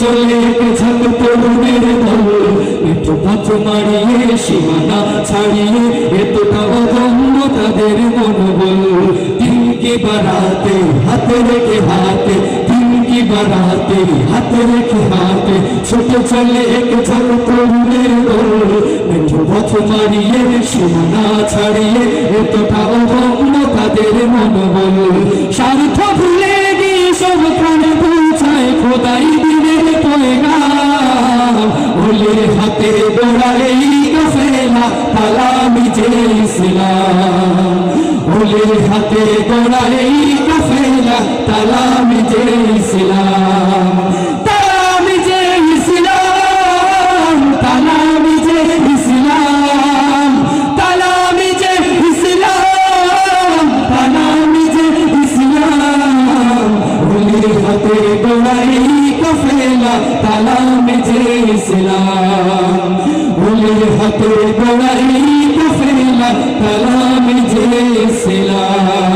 চলে দল একটু পথ মারিয়ে, সীমানা ছাড়িয়ে, এতটা অগম্য তাদের মনোবল। দিন কি বারাতে হাতে রেখে হাতে হাতে রেখে হাতে, ছোট চলে সীমানা ছাড়িয়ে, এতটা তাদের মনোবল। স্বার্থ খোদাই দিনের পয়গাম ওলের হাতে দৌড়ালে কাফেলা পালামি যে ইসলাম। ওলের হাতে গোড়া তালামি যে ইসলাম ওলের হাতে গোড়াই কুফরিলা তালামি যে ইসলাম